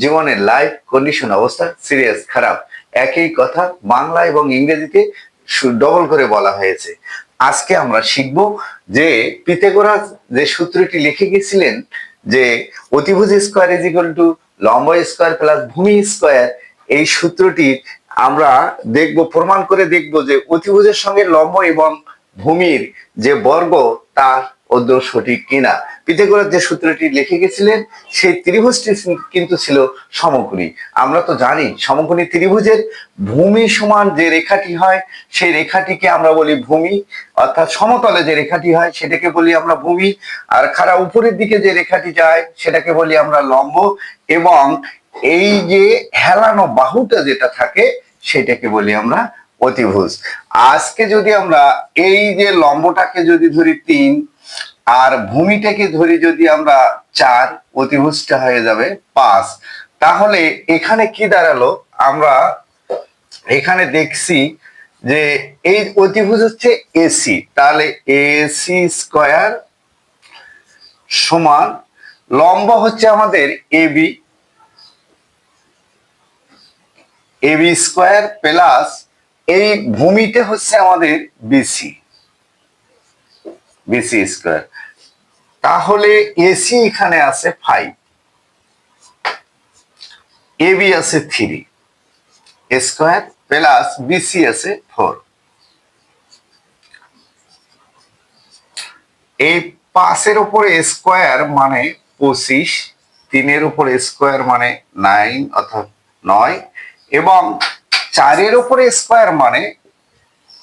জীবনের life condition অবস্থা serious খারাপ। একই কথা বাংলা এবং ইংরেজিতে ডবল করে বলা হয়েছে। আজকে আমরা শিখব যে পিথাগোরাস যে সূত্রটি লিখে গেছিলেন যে অতিভুজ স্কোয়ার ইজ ইকুয়াল টু লম্ব স্কোয়ার প্লাস ভূমি স্কোয়ার এই সূত্রটি আমরা দেখব, প্রমাণ করে দেখব যে অতিভুজের সঙ্গে লম্ব এবং ভূমির যে বর্গ তার অদ্য সঠিক কিনা। পিথাগোরাস যে সূত্রটি লিখে গেছিলেন, সেই ত্রিভুজটি কিন্তু ছিল সমকোণী। আমরা তো জানি সমকোণী ত্রিভুজের ভূমি সমান যে রেখাটি হয়, সেই রেখাটিকে আমরা বলি ভূমি, অর্থাৎ সমতলে যে রেখাটি হয়, সেটাকে বলি আমরা ভূমি, আর খাড়া উপরের দিকে যে রেখাটি যায়, সেটাকে বলি আমরা লম্ব, এবং এই যে হেলানো বাহুটা যেটা থাকে, সেটাকে বলি আমরা অতিভুজ। আজকে যদি আমরা এই যে লম্বটাকে যদি ধরি তিন আর ভূমিটাকে ধরে যদি আমরা চার অতিভুজটা হয়ে যাবে পাঁচ, তাহলে এখানে কি দাঁড়াল? আমরা এখানে দেখছি যে এই অতিভুজ হচ্ছে এসি, তাহলে এসি স্কয়ার সমান লম্ব হচ্ছে আমাদের এবি এবি স্কয়ার প্লাস এই ভূমিতে হচ্ছে আমাদের বিসি বিসি স্কয়ার তাহলে এসি এখানে আছে ফাইভ এবি আছে থ্রি স্কয়ার প্লাস বিসি আছে ফোর এই পাঁচের উপরে স্কোয়ার মানে পঁচিশ, তিনের উপরে স্কোয়ার মানে নাইন অর্থাৎ নয়, এবং চারের উপরে স্কোয়ার মানে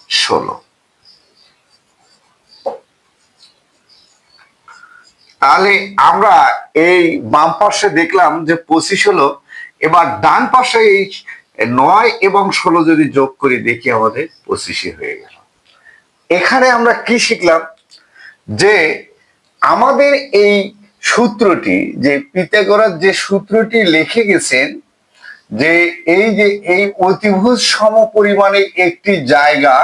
ষোলো। তাহলে আমরা এই বাম পাশে দেখলাম যে পঁচিশ হলো, এবার ডান পাশে এই নয় এবং ষোলো যদি যোগ করি দেখি আমাদের পঁচিশে হয়ে গেল। এখানে আমরা কি শিখলাম? যে আমাদের এই সূত্রটি, যে পিতাগোরাস যে সূত্রটি লিখে গেছেন, যে এই যে এই অতিভুজ সম পরিমাণে একটি জায়গা,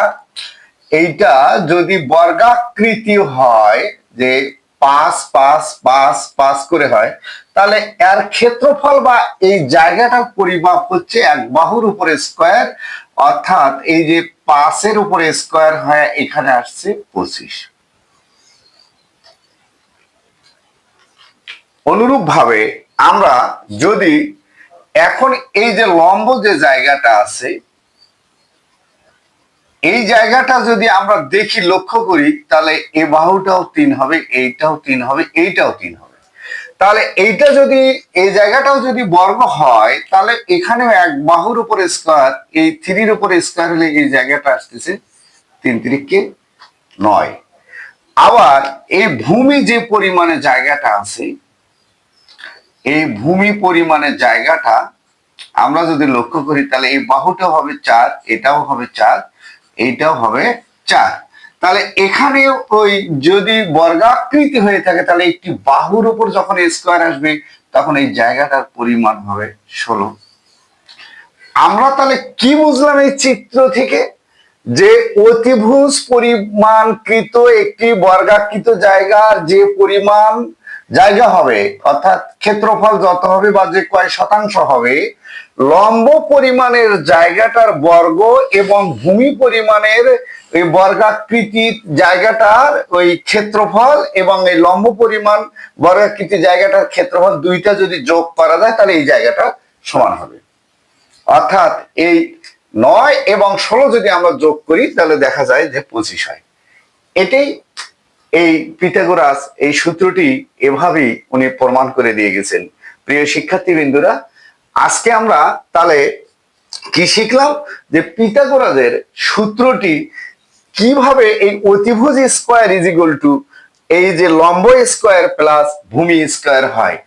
এইটা যদি বর্গাকৃতি হয়, যে পাঁচ পাঁচ পাঁচ পাঁচ করে হয়, তাহলে এর ক্ষেত্রফল বা এই জায়গাটার পরিমাপ হচ্ছে এক বাহুর উপরে স্কোয়ার অর্থাৎ এই যে পাঁচের উপরে স্কোয়ার হয় এখানে আসছে পঁচিশ। অনুরূপ ভাবে আমরা যদি এখন এই যে লম্ব যে জায়গাটা আছে এই জায়গাটা যদি আমরা দেখি, লক্ষ্য করি, তাহলে এ বাহুটাও তিন হবে, এইটাও তিন হবে, এইটাও তিন হবে। তাহলে এইটা যদি, এই জায়গাটাও যদি বর্গ হয়, তাহলে এখানেও এক বাহুর উপরে স্কোয়ার এই থ্রির উপরে স্কোয়ার হলে এই জায়গাটা আসতেছে তিন তিরিককে নয়। আবার এই ভূমি যে পরিমাণে জায়গাটা আছে, এই ভূমি পরিমাণে জায়গাটা আমরা যদি লক্ষ্য করি, তাহলে এই বাহুটাও হবে চার, এটাও হবে চার এইটাও হবে চার। তাহলে এখানে ওই যদি বর্গাকৃতি হয়ে থাকে, তাহলে একটি বাহুর উপর যখন স্কোয়ার আসবে, তখন এই জায়গাটার পরিমাণ হবে ষোলো। আমরা তাহলে কি বুঝলাম এই চিত্র থেকে? যে অতিভুজ পরিমাণকৃত একটি বর্গাকৃত জায়গার যে পরিমাণ জায়গা হবে, অর্থাৎ ক্ষেত্রফল যত হবে বা যে কয় শতাংশ হবে, লম্ব পরিমাণের জায়গাটার বর্গ এবং ভূমি পরিমাণের ওই বর্গাকৃতির জায়গাটার ওই ক্ষেত্রফল এবং এই লম্ব পরিমাণ বর্গাকৃতি জায়গাটার ক্ষেত্রফল দুইটা যদি যোগ করা যায়, তাহলে এই জায়গাটা সমান হবে। অর্থাৎ এই নয় এবং ষোলো যদি আমরা যোগ করি, তাহলে দেখা যায় যে পঁচিশ হয়। এটাই এই পিথাগোরাস, এই সূত্রটি এভাবেই উনি প্রমাণ করে দিয়ে গেছেন। প্রিয় শিক্ষার্থী বিন্দুরা আজকে আমরা তাহলে কি শিখলাম? যে পিথাগোরাসের সূত্রটি কীভাবে এই অতিভুজ স্কোয়ার ইজ টু এই যে লম্ব স্কোয়ার প্লাস ভূমি স্কোয়ার হয়।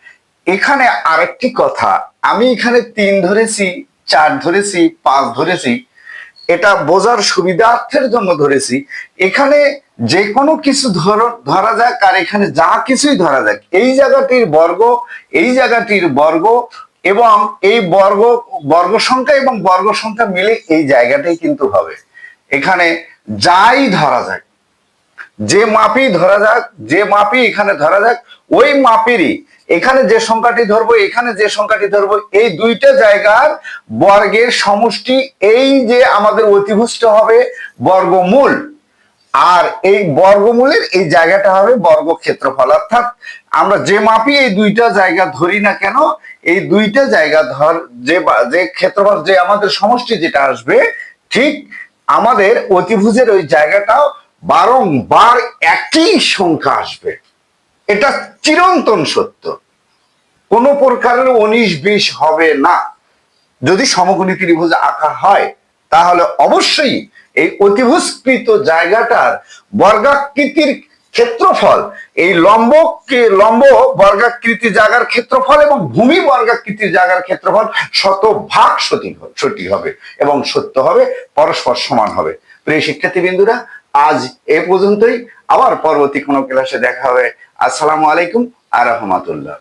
এখানে আরেকটি কথা, আমি এখানে তিন ধরেছি, চার ধরেছি, পাঁচ ধরেছি এটা বোঝার সুবিধার্থের জন্য ধরেছি। এখানে যে কোনো কিছু ধর যাক আর এখানে যা কিছুই ধরা যাক, এই জায়গাটির বর্গ, এই জায়গাটির বর্গ এবং এই বর্গ বর্গ সংখ্যা এবং বর্গ সংখ্যা মিলে এই জায়গাটাই কিন্তু হবে। এখানে যাই ধরা যাক, যে মাপই ধরা যাক, যে মাপই এখানে ধরা যাক, ওই মাপেরই এখানে যে সংখ্যাটি ধরবো, এখানে যে সংখ্যাটি ধরবো, এই দুইটা জায়গার বর্গের সমষ্টি এই যে আমাদের অতিভুষ্ট হবে বর্গমূল। আর এই বর্গমূলের এই জায়গাটা হবে বর্গ ক্ষেত্রফল অর্থাৎ আমরা যে মাপি এই দুইটা জায়গা ধরি না কেন, এই দুইটা জায়গা ধর, যে যে ক্ষেত্রফল, যে আমাদের সমষ্টি যেটা আসবে, ঠিক আমাদের অতিভুজের ওই জায়গাটাও বারংবার একই সংখ্যা আসবে। এটা চিরন্তন সত্য। কোনো প্রকারের উনিশ বিশ হবে না। যদি সমকোণী ত্রিভুজ আঁকা হয়, তাহলে অবশ্যই এই অতিভুজকৃত জায়গাটার বর্গাকৃতির ক্ষেত্রফল, এই লম্বকে লম্ব বর্গাকৃতি জায়গার ক্ষেত্রফল এবং ভূমি বর্গাকৃতির জায়গার ক্ষেত্রফল শত ভাগ সঠিক হ- সঠিক হবে এবং সত্য হবে, পরস্পর সমান হবে। প্রিয় শিক্ষার্থী বিন্দুরা আজ এ পর্যন্তই। আবার পরবর্তী কোনো ক্লাসে দেখা হবে। আসসালামু আলাইকুম আর রহমাতুল্লাহ।